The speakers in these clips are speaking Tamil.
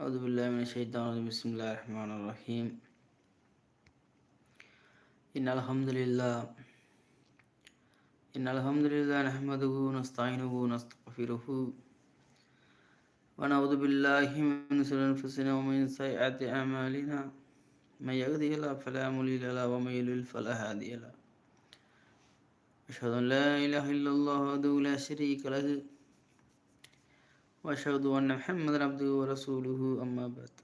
أعوذ بالله من الشيطان الرجيم. بسم الله الرحمن الرحيم. إن الحمد لله. إن الحمد لله نحمده ونستعينه ونستغفره. ونعوذ بالله من شرور أنفسنا ومن سيئات أعمالنا. من يهده الله فلا مضل له ومن يضلل فلا هادي له. أشهد أن لا إله إلا الله وحده لا شريك له. وأشهد أن محمدا عبده ورسوله، أما بعد.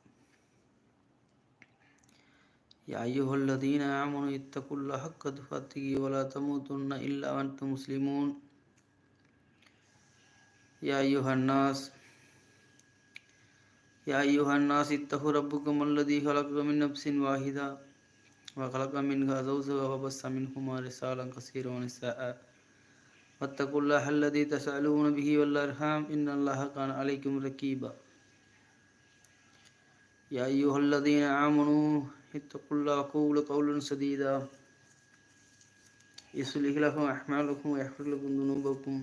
يا أيها الذين آمنوا، اتقوا الله حق تقاته ولا تموتن إلا وأنتم مسلمون. يا أيها الناس، يا أيها الناس، اتقوا ربكم الذي خلق من نفس واحدة وخلق منها زوجها وبث منهما رسالا كثيرا ونساء. واتقوا الله الذي تسألون به والأرحام إن الله كان عليكم رقيبا يا أيها الذين آمنوا اتقوا الله وقولوا قولا سديدا. يصلح لكم أعمالكم ويغفر لكم ذنوبكم.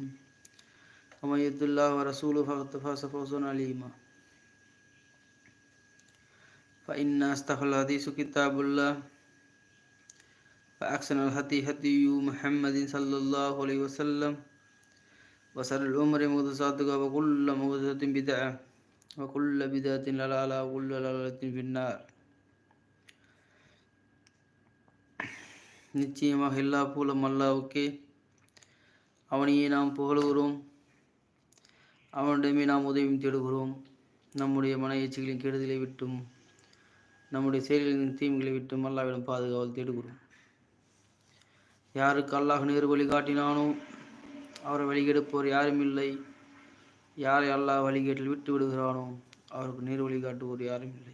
ومن يطع الله ورسوله فقد فاز فوزا عليما فإن أصدق الحديث كتاب الله. فأحسن الهدي هدي محمد صلى الله عليه وسلم وسر الأمر محدثاتها وكل محدثة بدعة وكل بدعة ضلالة وكل ضلالة في النار நிச்சயமாக எல்லா பூலம் அல்லாவுக்கே அவனையே நாம் புகழுகிறோம் அவனிடமே நாம் உதவியும் தேடுகிறோம் நம்முடைய மன எச்சிகளின் கெடுதலை விட்டும் நம்முடைய செயல்களின் தீமைகளை விட்டும் அல்லாவிடம் பாதுகாவல் தேடுகிறோம் யாருக்கு அல்லாஹ் நேர் வழி காட்டினானோ அவரை வழிகெடுப்போர் யாரும் இல்லை. யாரை அல்லாஹ் வழிகேட்டில் விட்டு விடுகிறானோ அவருக்கு நேர் வழி காட்டுவோர் யாரும் இல்லை.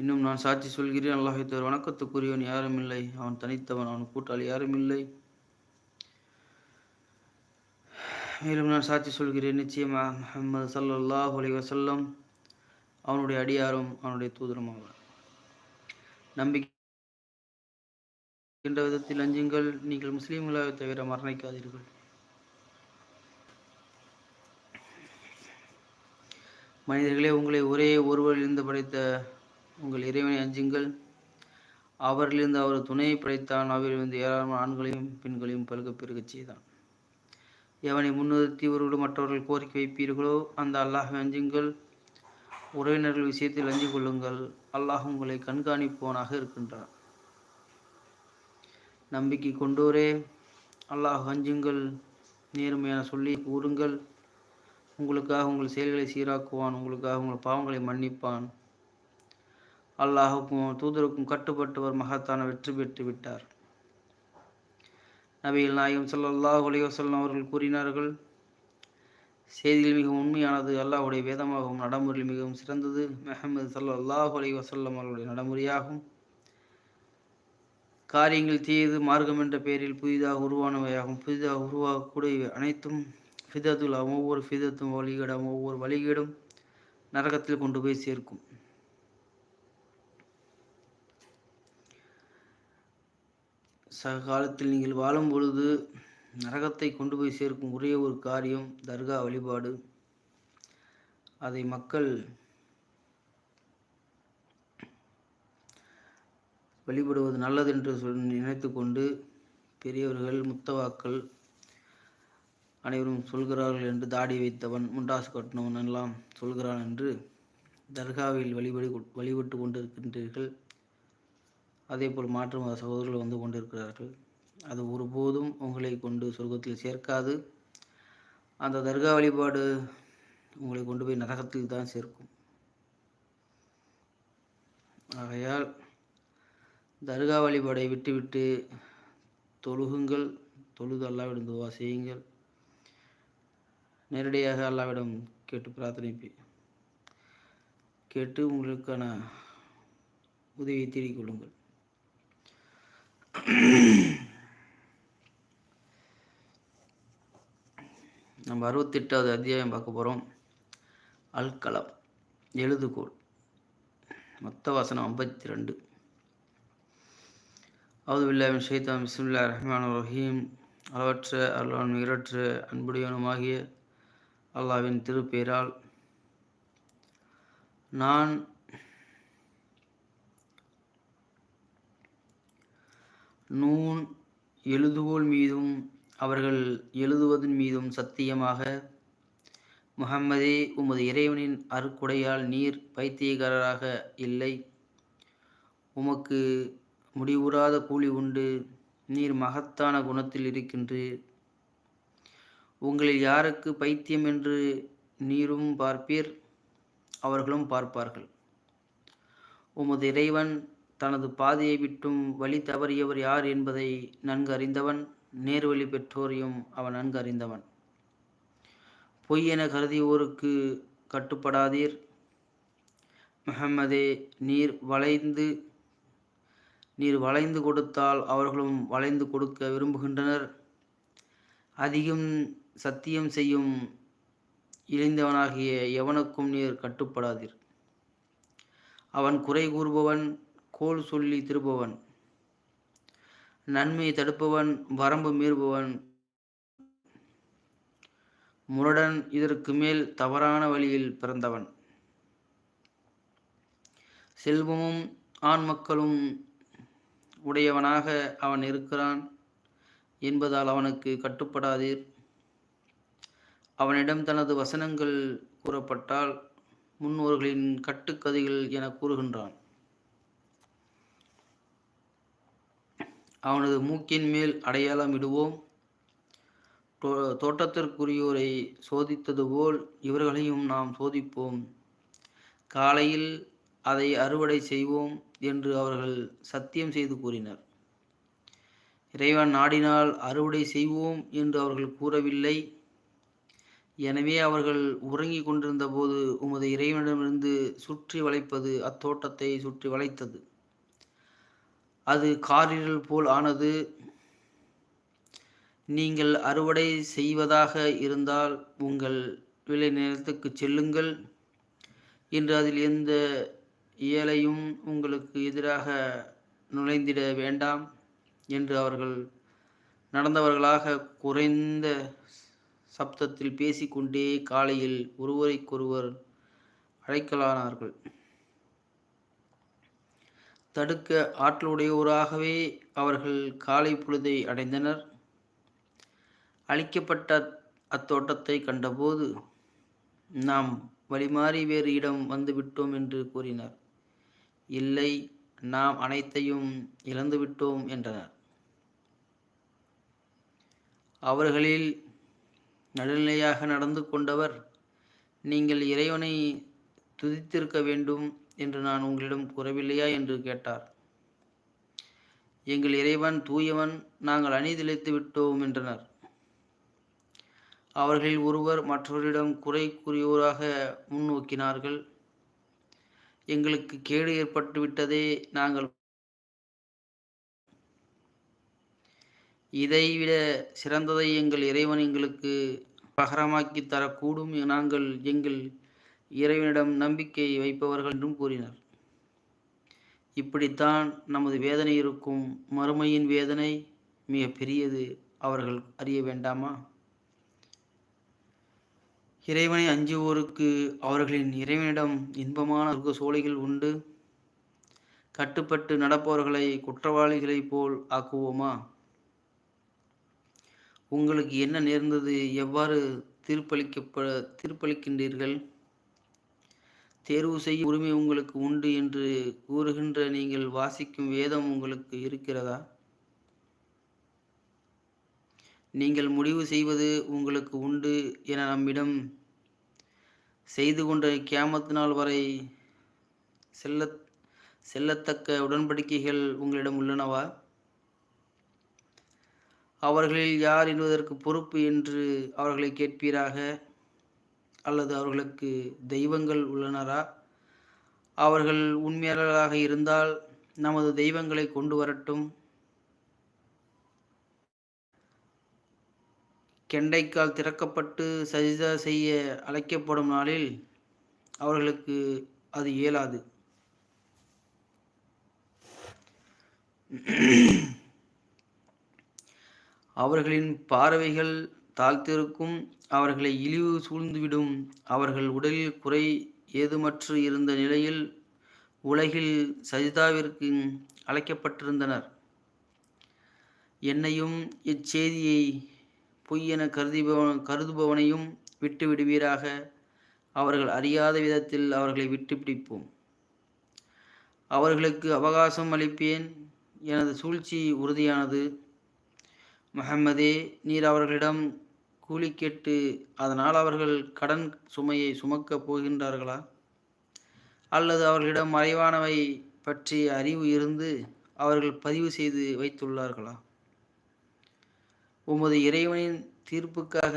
இன்னும் நான் சாட்சி சொல்கிறேன். அல்லாஹை தவிர வணக்கத்துக்குரியவன் யாரும் இல்லை. அவன் தனித்தவன் அவன் கூட்டாளி யாரும் இல்லை. மேலும் நான் சாட்சி சொல்கிறேன். நிச்சயமாக முகமது சல்லாஹ் அலி வசல்லம் அவனுடைய அடியாரும் அவனுடைய தூதரும் ஆவார் நம்பிக்கை என்ற விதத்தில் அஞ்சுங்கள். நீங்கள் முஸ்லீம்களாக தவிர மரணிக்காதீர்கள். மனிதர்களே உங்களை ஒரே ஒருவரிலிருந்து படைத்த உங்கள் இறைவனை அஞ்சுங்கள். அவரிலிருந்து அவர் துணையை படைத்தான். அவரிலிருந்து ஏராளமான ஆண்களையும் பெண்களையும் பல்க பெருகச் செய்தான். எவனை முன்னிறுத்தி இவர்களும் மற்றவர்கள் கோரிக்கை வைப்பீர்களோ அந்த அல்லாஹை அஞ்சுங்கள். உறவினர்கள் விஷயத்தில் அஞ்சு கொள்ளுங்கள். அல்லாஹ் உங்களை கண்காணிப்பவனாக இருக்கின்றார் நம்பிக்கை கொண்டோரே அல்லாஹ் அஞ்சுங்கள் நேர்மையான சொல்லி கூறுங்கள். உங்களுக்காக உங்கள் செயல்களை சீராக்குவான் உங்களுக்காக உங்கள் பாவங்களை மன்னிப்பான். அல்லாஹுக்கும் தூதருக்கும் கட்டுப்பட்டவர் மகத்தான வெற்றி பெற்று விட்டார். நபிகள் நாயகம் சல்லாஹ் அலைவசல்லம் அவர்கள் கூறினார்கள் செய்தியில் மிகவும் உண்மையானது அல்லாஹுடைய வேதமாகவும் நடைமுறையில் மிகவும் சிறந்தது. மெஹமது சல்லாஹ் அலி வசல்லம் அவர்களுடைய நடைமுறையாகும். காரியங்கள் தீயது மார்க்கம் என்ற பெயரில் புதிதாக உருவானவையாகும். புதிதாக உருவாகக்கூடிய அனைத்தும் ஃபிதத்துலாம் ஒவ்வொரு ஃபிதத்தும் வழிகேடும் ஒவ்வொரு வழிகேடும் நரகத்தில் கொண்டு போய் சேர்க்கும். சக காலத்தில் நீங்கள் வாழும் பொழுது நரகத்தை கொண்டு போய் சேர்க்கும் ஒரே ஒரு காரியம் தர்கா வழிபாடு. அதை மக்கள் வழிபடுவது நல்லது என்று சொல் நினைத்து கொண்டு பெரியவர்கள் முத்தவாக்கள் அனைவரும் சொல்கிறார்கள் என்று தாடி வைத்தவன் முண்டாசு கட்டினவன் எல்லாம் சொல்கிறான் என்று தர்காவில் வழிபடி வழிபட்டு கொண்டிருக்கின்றீர்கள். அதே போல் மாற்று மத சகோதரர்கள் வந்து கொண்டிருக்கிறார்கள். அது ஒருபோதும் உங்களை கொண்டு சொர்க்கத்தில் சேர்க்காது. அந்த தர்கா வழிபாடு உங்களை கொண்டு போய் நரகத்தில் தான் சேர்க்கும். ஆகையால் தர்கா வழிபாடை விட்டுவிட்டு தொழுகுங்கள். தொழுது அல்லாவிடம் துவா செய்யுங்கள். நேரடியாக அல்லாவிடம் கேட்டு பிரார்த்தனை கேட்டு உங்களுக்கான உதவியை தேடிக் கொள்ளுங்கள். நம்ம அறுபத்தெட்டாவது அத்தியாயம் பார்க்க போகிறோம் அல்கலம் எழுதுகோள். மொத்த வசனம் ஐம்பத்தி ரெண்டு அவது பில்லாவின் ஷைத்தான் பிஸ்மில்லா ரஹ்மான் ரஹீம். அளவற்ற அருளான் நிகரற்ற அன்புடையவனுமாகிய அல்லாவின் திருப்பெயரால் நான் நூன் எழுதுகோள் மீதும் அவர்கள் எழுதுவதன் மீதும் சத்தியமாக முகம்மதே உமது இறைவனின் அருக்குடையால் நீர் பைத்தியக்காரராக இல்லை. உமக்கு முடிவுறாத கூலி உண்டு. நீர் மகத்தான குணத்தில் இருக்கின்றீர். உங்களில் யாருக்கு பைத்தியம் என்று நீரும் பார்ப்பீர்? அவர்களும் பார்ப்பார்கள். உமது இறைவன் தனது பாதையை விட்டும் வழி தவறியவர் யார் என்பதை நன்கு அறிந்தவன் நேர்வழி பெற்றோரையும் அவன் நன்கு அறிந்தவன். பொய் என கருதியோருக்கு கட்டுப்படாதீர். முகம்மதே நீர் வளைந்து நீர் வளைந்து கொடுத்தால் அவர்களும் வளைந்து கொடுக்க விரும்புகின்றனர். அதிகம் சத்தியம் செய்யும் இழிந்தவனாகிய எவனுக்கும் நீர் கட்டுப்படாதீர். அவன் குறை கூறுபவன் கோல் சொல்லி திருபவன். நன்மையை தடுப்பவன் வரம்பு மீறுபவன். முரடன் இதற்கு மேல் தவறான வழியில் பிறந்தவன். செல்வமும் ஆண் மக்களும் உடையவனாக அவன் இருக்கிறான் என்பதால் அவனுக்கு கட்டுப்படாதீர். அவனிடம் தனது வசனங்கள் கூறப்பட்டால் முன்னோர்களின் கட்டுக்கதைகள் என கூறுகின்றான். அவனது மூக்கின் மேல் அடையாளம் இடுவோம். தோட்டத்திற்குரியோரை சோதித்தது போல் இவர்களையும் நாம் சோதிப்போம். காலையில் அதை அறுவடை செய்வோம் என்று அவர்கள் சத்தியம் செய்து கூறினர். இறைவன் நாடினால் அறுவடை செய்வோம் என்று அவர்கள் கூறவில்லை. எனவே அவர்கள் உறங்கிக் கொண்டிருந்த போது உமது இறைவனிடமிருந்து சுற்றி வளைப்பது அத்தோட்டத்தை சுற்றி வளைத்தது. அது காரிரல் போல் ஆனது. நீங்கள் அறுவடை செய்வதாக இருந்தால் உங்கள் விளை நிலத்துக்கு செல்லுங்கள் என்று அதில் எந்த இயலையும் உங்களுக்கு எதிராக நுழைந்திட வேண்டாம் என்று அவர்கள் நடந்தவர்களாக குறைந்த சப்தத்தில் பேசிக்கொண்டே காலையில் ஒருவரைக்கொருவர் அழைக்கலானார்கள். தடுக்க ஆற்றலுடையோராகவே அவர்கள் காலை பொழுதை அடைந்தனர். அழிக்கப்பட்ட அத்தோட்டத்தை கண்டபோது நாம் வழிமாறி வேறு இடம் வந்துவிட்டோம் என்று கூறினர். இல்லை நாம் அனைத்தையும் இழந்துவிட்டோம் என்றனர். அவர்களில் நடுநிலையாக நடந்து கொண்டவர் நீங்கள் இறைவனை துதித்திருக்க வேண்டும் என்று நான் உங்களிடம் கூறவில்லையா என்று கேட்டார். எங்கள் இறைவன் தூயவன் நாங்கள் அணிதிழைத்து விட்டோம் என்றனர். அவர்களில் ஒருவர் மற்றவரிடம் குறை கூறியோராக முன்னோக்கினார்கள். எங்களுக்கு கேடு ஏற்பட்டுவிட்டதே நாங்கள். இதைவிட சிறந்ததை எங்கள் இறைவன் எங்களுக்கு பகரமாக்கி தரக்கூடும். நாங்கள் எங்கள் இறைவனிடம் நம்பிக்கை வைப்பவர்கள் என்றும் கூறினர். இப்படித்தான் நமது வேதனை இருக்கும். மறுமையின் வேதனை மிக பெரியது. அவர்கள் அறிய வேண்டாமா? இறைவனை அஞ்சுவோருக்கு அவர்களின் இறைவனிடம் இன்பமான சொர்க்க சோலைகள் உண்டு. கட்டுப்பட்டு நடப்பவர்களை குற்றவாளிகளைப் போல் ஆக்குவோமா? உங்களுக்கு என்ன நேர்ந்தது? எவ்வாறு தீர்ப்பளிக்கப்ப தீர்ப்பளிக்கின்றீர்கள்? தேர்வு செய்யும் உரிமை உங்களுக்கு உண்டு என்று கூறுகின்ற நீங்கள் வாசிக்கும் வேதம் உங்களுக்கு இருக்கிறதா? நீங்கள் முடிவு செய்வது உங்களுக்கு உண்டு என நம்மிடம் செய்து கொண்ட கேமத்து நாள் வரை செல்ல செல்லத்தக்க உடன்படிக்கைகள் உங்களிடம் உள்ளனவா? அவர்களில் யார் என்பதற்கு பொறுப்பு என்று அவர்களை கேட்பீராக? அல்லது அவர்களுக்கு தெய்வங்கள் உள்ளனரா? அவர்கள் உண்மையாளர்களாக இருந்தால் நமது தெய்வங்களை கொண்டு வரட்டும். கெண்டைக்கால் திறக்கப்பட்டு சஜிதா செய்ய அழைக்கப்படும் நாளில் அவர்களுக்கு அது இயலாது. அவர்களின் பார்வைகள் தாழ்த்திருக்கும் அவர்களை இழிவு சூழ்ந்துவிடும். அவர்கள் உடலில் குறை ஏதுமற்று இருந்த நிலையில் உலகில் சஜிதாவிற்கு அழைக்கப்பட்டிருந்தனர். என்னையும் இச்செய்தியை பொய்யென கருதிபவன் கருதுபவனையும் விட்டு விடுவீராக. அவர்கள் அறியாத விதத்தில் அவர்களை விட்டு பிடிப்போம். அவர்களுக்கு அவகாசம் அளிப்பேன். எனது சூழ்ச்சி உறுதியானது. முகம்மதே நீர் அவர்களிடம் கூலி கேட்டு அதனால் அவர்கள் கடன் சுமையை சுமக்கப் போகின்றார்களா? அல்லது அவர்களிடம் மறைவானவை பற்றி அறிவு இருந்து அவர்கள் பதிவு செய்து வைத்துள்ளார்களா? உமது இறைவனின் தீர்ப்புக்காக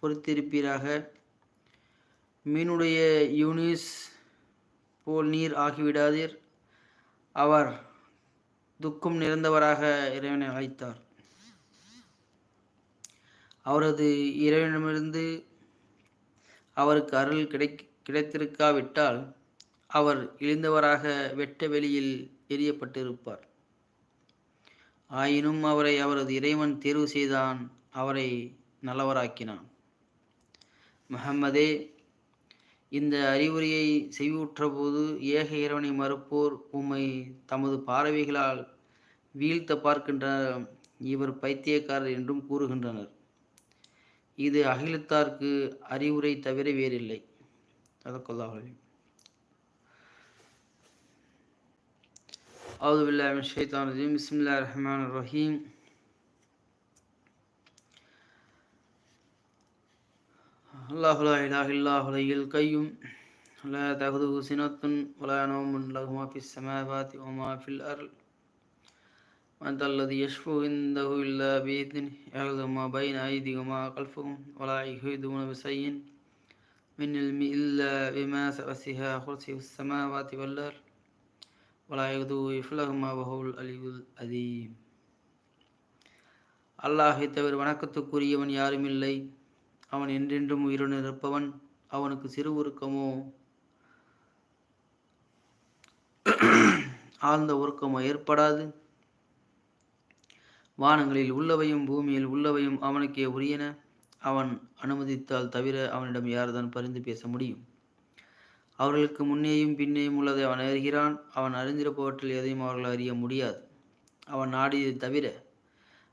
பொறுத்திருப்பீராக. மீனுடைய யூனிஸ் போல் நீர் ஆகிவிடாதீர். அவர் துக்கம் நிறைந்தவராக இறைவனை அழைத்தார். அவரது இறைவனிடமிருந்து அவருக்கு அருள் கிடை கிடைத்திருக்காவிட்டால் அவர் இழிந்தவராக வெட்ட வெளியில் எரியப்பட்டிருப்பார் ஆயினும் அவரை அவரது இறைவன் தேர்வு செய்தான் அவரை நல்லவராக்கினான். முகம்மதே இந்த அறிவுரையை செய்வுற்றபோது ஏக இறைவனை மறுப்போர் உம்மை தமது பார்வைகளால் வீழ்த்த பார்க்கின்ற இவர் பைத்தியக்காரர் என்றும் கூறுகின்றனர். இது அகிலத்தார்க்கு அறிவுரை தவிர வேறில்லை அதற்கொல்லாஹலி أعوذ بالله من الشيطان الرجيم بسم الله الرحمن الرحيم الله لا إله إلا هو الحي القيوم لا تأخذه سنة ولا نوم له ما في السماوات وما في الأرض من ذا الذي يشفو عنده إلا بإذنه يعلم ما بين أيديهم وما خلفهم ولا يحيطون بشيء من علم إلا بما وسع كرسيه السماوات والأرض ولا يغدو يفلهما وهو العلي العظيم அல்லாஹை தவிர வணக்கத்துக்குரியவன் யாரும் இல்லை அவன் என்றென்றும் உயிருடன் இருப்பவன் அவனுக்கு சிறு உருக்கமோ ஆழ்ந்த உருக்கமோ ஏற்படாது வானங்களில் உள்ளவையும் பூமியில் உள்ளவையும் அவனுக்கே உரியன. அவன் அனுமதித்தால் தவிர அவனிடம் யார்தான் பரிந்து பேச முடியும்? அவர்களுக்கு முன்னேயும் பின்னேயும் உள்ளதை அவன் அறிகிறான். அவன் அறிந்திருப்பவற்றில் எதையும் அவர்கள் அறிய முடியாது. அவன் நாடியதை தவிர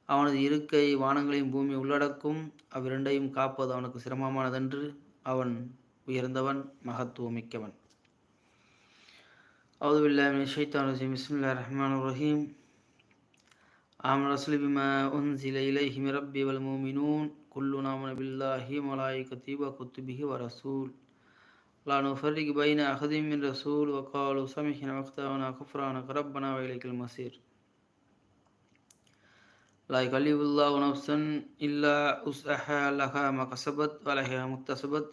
அவனது இருக்கை வானங்களையும் பூமி உள்ளடக்கும். அவ்விரண்டையும் காப்பது அவனுக்கு சிரமமானதென்று. அவன் உயர்ந்தவன் மகத்துவமிக்கவன். அவுதுபில்லா ஷைத்தான் ரஹீம் இஸ்மில்லா ரஹ்மான் ரஹீம் آمن الرسول بما أنزل إليه من ربي والمؤمنون. كلنا آمن بالله وملائكته وكتبه ورسول لا نفرق بين أحد من رسول. وقالوا سمحنا واختارنا غفرانك ربنا وإليك المصير. لا يكلف الله نفسا إلا وسعها. لها ما كسبت ولها ما اكتسبت.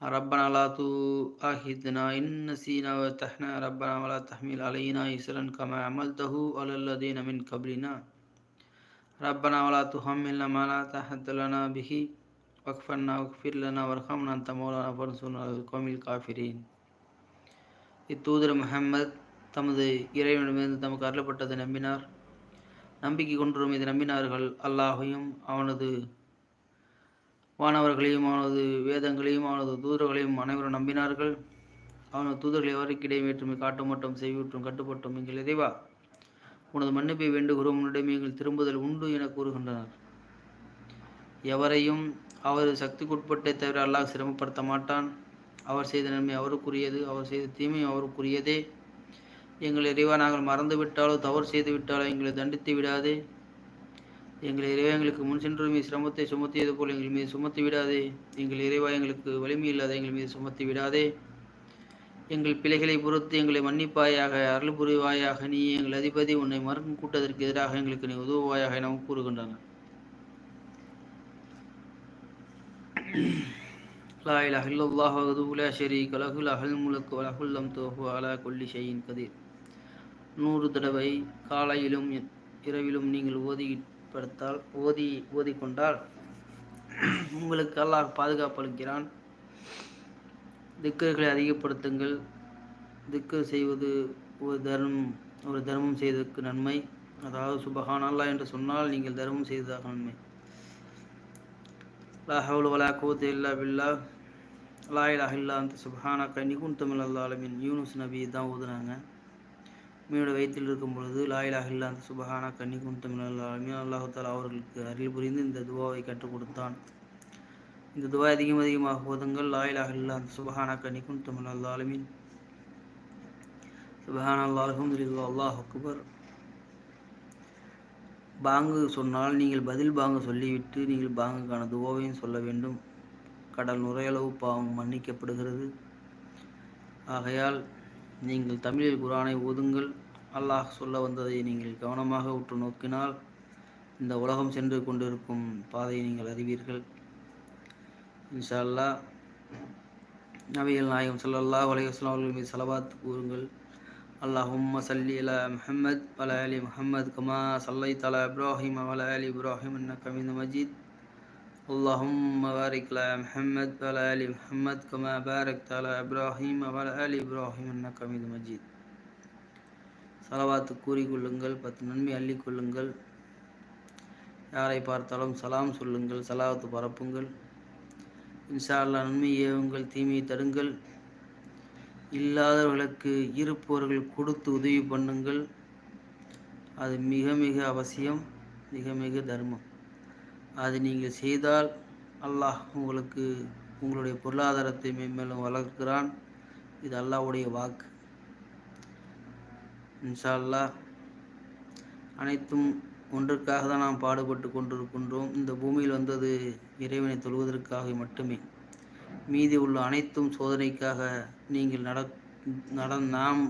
ربنا لا تؤاخذنا إن نسينا وتحنا ربنا ولا تحمل علينا إسرا كما عملته على الذين من قبلنا ربنا ولا تحملنا ما لا طاقة لنا به واغفرنا واغفر لنا وارحمنا أنت مولانا فانصرنا على القوم الكافرين இத்தூதர் முஹம்மத் தமது இறைவனிடமிருந்து தமக்கு அருளப்பட்டதை நம்பினார் நம்பிக்கை கொண்டோரும் இதை நம்பினார்கள் அல்லாஹையும் அவனது வானவர்களையும் அவனது வேதங்களையும் அவனது தூதர்களையும் அனைவரும் நம்பினார்கள். அவனது தூதர்களை எவருக்கிடையே இடைமேற்றுமை காட்ட மட்டும் கட்டுப்பட்டும் கட்டுப்பட்டோம் எங்கள் இறைவா. உனது மன்னிப்பை வேண்டுகிறோம். உன்னிடம் எங்கள் திரும்புதல் உண்டு என கூறுகின்றனர். எவரையும் அவரது சக்திக்குட்பட்டே தவிர அல்லாஹ் சிரமப்படுத்த மாட்டான். அவர் செய்த நன்மை அவருக்குரியது. அவர் செய்த தீமை அவருக்குரியதே. எங்கள் இறைவா நாங்கள் மறந்துவிட்டாலோ தவறு செய்து விட்டாலோ எங்களை தண்டித்து விடாதே. எங்கள் இறைவா எங்களுக்கு முன் சென்றுமே சிரமத்தை சுமத்தியது போல் எங்கள் மீது சுமத்தி விடாதே. எங்கள் இறைவா எங்களுக்கு வலிமை இல்லாத எங்கள் மீது சுமத்தி விடாதே. எங்கள் பிழைகளை பொறுத்து எங்களை மன்னிப்பாயாக அருள் புரிவாயாக நீ எங்கள் அதிபதி உன்னை மறுக்கும் கூட்டத்திற்கு எதிராக எங்களுக்கு நீ உதவுவாயாக எனவும் கூறுகின்றன லாயில் இலஹ இல்லல்லாஹ் வஹ்துஹு கலகுல் அகல் லஹு லஹல் முல்கு வ லஹுல் லம்துஹு அலா குல்லி ஷைஇன் கதீர். நூறு தடவை காலையிலும் இரவிலும் நீங்கள் ஓதி படுத்தால் ஓதி ஓதிக்கொண்டால் உங்களுக்கு அல்லாஹ் பாதுகாப்பு அளிக்கிறான் திக்கர்களை அதிகப்படுத்துங்கள். திக்கு செய்வது ஒரு தர்மம் ஒரு தர்மம் செய்ததற்கு நன்மை. அதாவது சுபஹான் அல்லாஹ் என்று சொன்னால் நீங்கள் தர்மம் செய்ததாக நன்மை. லா ஹவுல வலா கூத்து இல்லா பில்லா லா இலாஹ இல்லா அந்த சுபஹானா கன்னி குந்தமிழ் அல்லாலமின் யூனுஸ் நபி தான் ஓதுனாங்க. மீனோட வயிற்றில் இருக்கும் பொழுது லாயிலாக இலாஹ இல்லா அந்த சுபஹானா கன்னி குந்தமிழ் அல்லாலமின் அல்லாஹால அவர்களுக்கு அருள் புரிந்து இந்த துவாவை கற்றுக் கொடுத்தான். இந்த துவா அதிகம் அதிகமாக போதுங்கள் லாயிலாக இலாஹ இல்லா அந்த சுபஹானா கன்னி குந்தமிழ் அல்லாலுமின் சுபஹானா அல்லாஹும் அல்லாஹ் அக்பர். பாங்கு சொன்னால் நீங்கள் பதில் பாங்கு சொல்லிவிட்டு நீங்கள் பாங்குக்கான துவாவையும் சொல்ல வேண்டும். கடல் நுரையளவு பாவம் மன்னிக்கப்படுகிறது. ஆகையால் நீங்கள் தமிழில் குரானை ஓதுங்கள். அல்லாஹ் சொல்ல வந்ததை நீங்கள் கவனமாக உற்று நோக்கினால் இந்த உலகம் சென்று கொண்டிருக்கும் பாதையை நீங்கள் அறிவீர்கள். இன்ஷா அல்லா நவியல் நாயகம் சல்லல்லா வலையுஸ்லாம் அவர்கள் மீது சலபாத் கூறுங்கள். அல்லாஹும்ம சல்லி அலா முஹம்மத் வல அலி முஹம்மத் கமா சல்லை தலா இப்ராஹிம் வல அலி இப்ராஹிம் என்ன கவிந்த மஜீத். اللهم بارك على محمد وعلى ال محمد كما باركت على ابراهيم وعلى ال ابراهيم انك حميد مجيد சலவாத்து கூறிக்கொள்ளுங்கள் பத்து நன்மை அள்ளிக்கொள்ளுங்கள் யாரை பார்த்தாலும் சலாம் சொல்லுங்கள் சலாவத்து பரப்புங்கள் இன்ஷா அல்லா நன்மை ஏவுங்கள் தீமையை தடுங்கள் இல்லாதவர்களுக்கு இருப்பவர்கள் கொடுத்து உதவி பண்ணுங்கள் அது மிக மிக அவசியம் மிக மிக தர்மம் அது நீங்கள் செய்தால் அல்லாஹ் உங்களுக்கு உங்களுடைய பொருளாதாரத்தை மேன்மேலும் வளர்க்கிறான். இது அல்லாஹ்வுடைய வாக்கு. இன்ஷா அல்லாஹ் அனைத்தும் ஒன்றுக்காக தான் நாம் பாடுபட்டு கொண்டிருக்கின்றோம். இந்த பூமியில் வந்தது இறைவனை தொழுவதற்காக மட்டுமே. மீதி உள்ள அனைத்தும் சோதனைக்காக நீங்கள் நட நட நாம்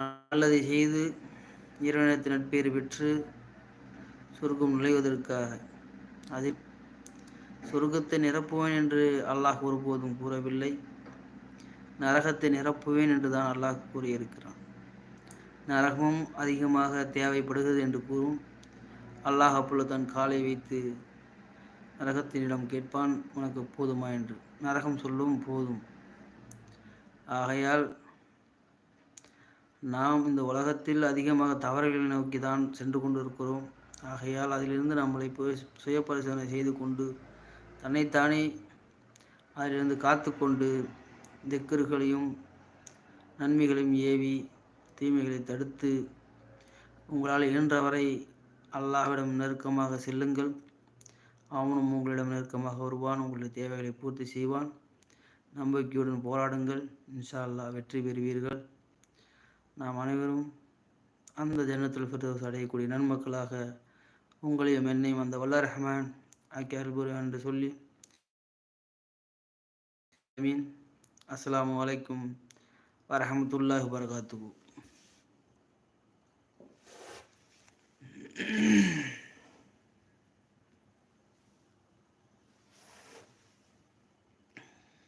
நல்லதை செய்து இறைவனத்தின் நட்பேறு பெற்று சொர்க்கம் நுழைவதற்காக. அதில் சொர்க்கத்தை நிரப்புவேன் என்று அல்லாஹ் ஒருபோதும் கூறவில்லை. நரகத்தை நிரப்புவேன் என்று தான் அல்லாஹ் கூறியிருக்கிறான். நரகமும் அதிகமாக தேவைப்படுகிறது என்று கூறும். அல்லாஹ் அப்பொழுது தன் காலை வைத்து நரகத்தினிடம் கேட்பான் உனக்கு போதுமா? என்று. நரகம் சொல்லும் போதும். ஆகையால் நாம் இந்த உலகத்தில் அதிகமாக தவறுகளை நோக்கி தான் சென்று கொண்டிருக்கிறோம். ஆகையால் அதிலிருந்து நம்மளை சுய பரிசோதனை செய்து கொண்டு தன்னைத்தானே அதிலிருந்து காத்து கொண்டு திக்கர்களையும் நன்மைகளையும் ஏவி தீமைகளை தடுத்து உங்களால் இயன்றவரை அல்லாஹ்விடம் நெருக்கமாக செல்லுங்கள். அவனும் உங்களிடம் நெருக்கமாக வருவான். உங்களுடைய தேவைகளை பூர்த்தி செய்வான். நம்பிக்கையுடன் போராடுங்கள். இன்ஷா அல்லா வெற்றி பெறுவீர்கள். நாம் அனைவரும் அந்த ஜன்னத்தில் ஃபிர்தோஸ் அடையக்கூடிய நன்மக்களாக உங்களையும் என்னையும் அந்த வல்ல ரஹ்மான் ஆக்கி அருள்புரி என்று சொல்லி. மீன் அஸ்லாம் வலைக்கும் வரமத்துல்லாஹி வரகாத்துகு